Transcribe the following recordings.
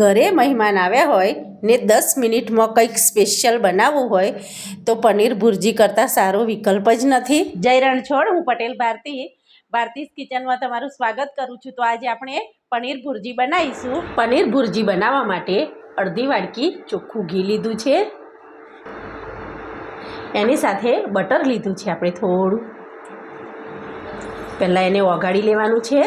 ઘરે મહેમાન આવ્યા હોય ને દસ મિનિટમાં કંઈક સ્પેશિયલ બનાવવું હોય તો પનીર ભુરજી કરતાં સારો વિકલ્પ જ નથી. જય રણછોડ હું પટેલ ભારતી ભારતીસ કિચનમાં તમારું સ્વાગત કરું છું. તો આજે આપણે પનીર ભુરજી બનાવીશું. પનીર ભુરજી બનાવવા માટે અડધી વાડકી ચોખ્ખું ઘી લીધું છે. એની સાથે બટર લીધું છે આપણે થોડું. પહેલાં એને ઓગાળી લેવાનું છે.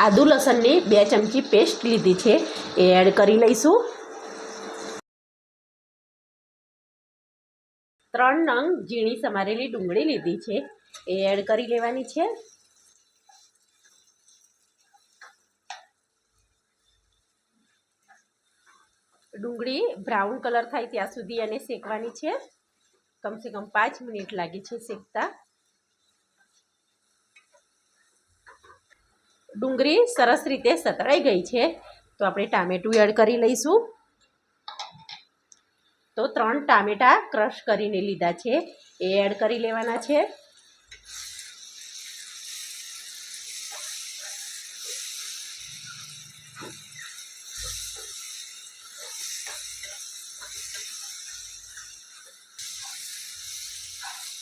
આદુ લસણની બે ચમચી પેસ્ટ લીધી છે. એ એડ કરી લઈશું. ત્રણ નંગ ઝીણી સમારેલી ડુંગળી લીધી છે. એ એડ કરી લેવાની છે. ડુંગળી બ્રાઉન કલર થાય ત્યાં સુધી એને શેકવાની છે. કમસે કમ પાંચ મિનિટ લાગે છે શેકતા. ડુંગળી સરસ રીતે સતળાઈ ગઈ છે. તો આપણે ટામેટું એડ કરી લઈશું. તો ત્રણ ટામેટાં ક્રશ કરીને લીધા છે. એ એડ કરી લેવાના છે.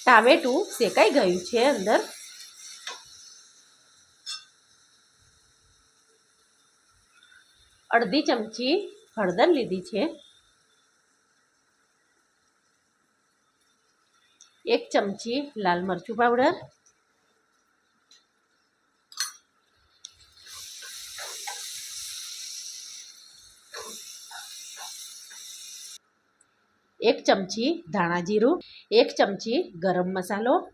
ટામેટું શેકાઈ ગયું છે અંદર. અડધી ચમચી હળદર લીધી છે. એક ચમચી લાલ મરચું પાવડર. એક ચમચી ધાણા જીરું. એક ચમચી ગરમ મસાલો.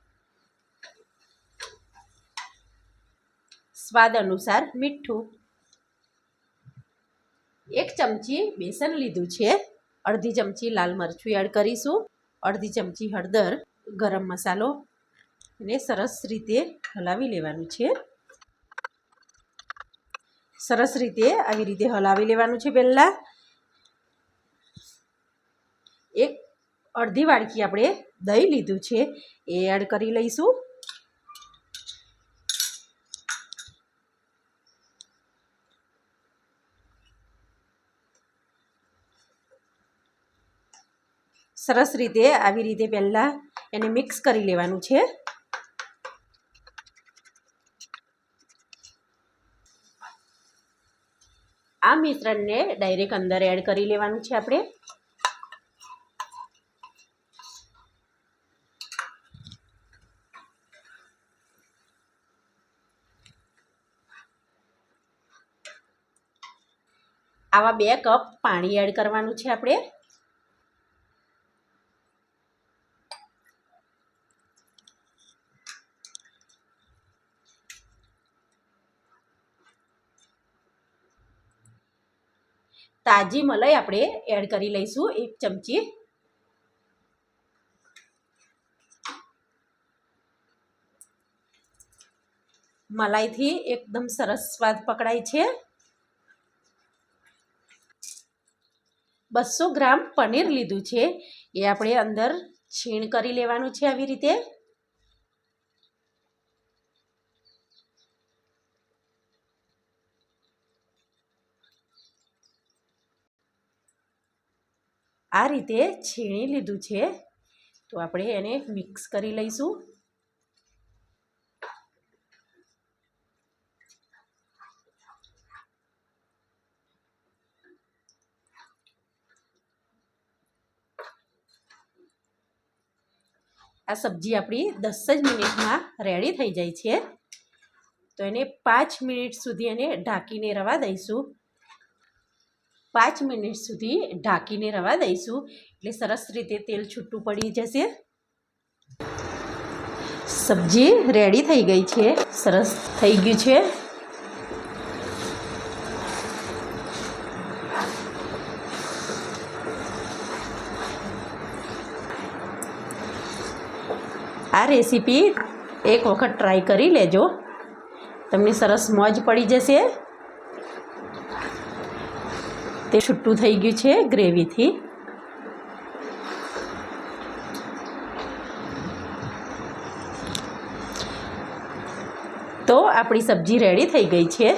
સ્વાદ અનુસાર મીઠું. એક ચમચી બેસન લીધું છે. અડધી ચમચી લાલ મરચું એડ કરીશું. અડધી ચમચી હળદર, ગરમ મસાલો ને સરસ રીતે હલાવી લેવાનું છે. સરસ રીતે આવી રીતે હલાવી લેવાનું છે પહેલાં. એક અડધી વાડકી આપણે દહીં લીધું છે, એ એડ કરી લઈશું. સરસ રીતે આવી રીતે પહેલાં એને મિક્સ કરી લેવાનું છે. આ મિશ્રણને ડાયરેક્ટ અંદર એડ કરી લેવાનું છે આપણે. આવા બે કપ પાણી એડ કરવાનું છે આપણે. તાજી મલાઈ આપણે એડ કરી લઈશું એક ચમચી. મલાઈથી એકદમ સરસ સ્વાદ પકડાય છે. બસો ગ્રામ પનીર લીધું છે. એ આપણે અંદર છીણ કરી લેવાનું છે આવી રીતે. આ રીતે છીણી લીધું છે. તો આપણે એને મિક્સ કરી લઈશું. આ સબ્જી આપણી દસ જ મિનિટમાં રેડી થઈ જાય છે. તો એને પાંચ મિનિટ સુધી એને ઢાંકીને રવા દઈશું. પાંચ મિનિટ સુધી ઢાંકીને રવા દઈશું. એટલે સરસ રીતે તેલ છૂટું પડી જશે. સબ્જી રેડી થઈ ગઈ છે. સરસ થઈ ગયું છે. આ રેસીપી એક વખત ટ્રાય કરી લેજો. તમને સરસ મોજ પડી જશે. તે છૂટું થઈ ગયું છે ગ્રેવીથી. તો આપણી સબ્જી રેડી થઈ ગઈ છે.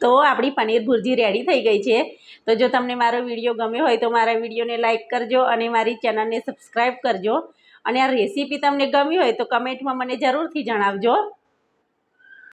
તો આપણી પનીર ભુરજી રેડી થઈ ગઈ છે. તો જો તમને મારો વીડિયો ગમ્યો હોય તો મારા વિડીયોને લાઇક કરજો અને મારી ચેનલને સબસ્ક્રાઈબ કરજો. અને આ રેસીપી તમને ગમી હોય તો કમેન્ટમાં મને જરૂરથી જણાવજો.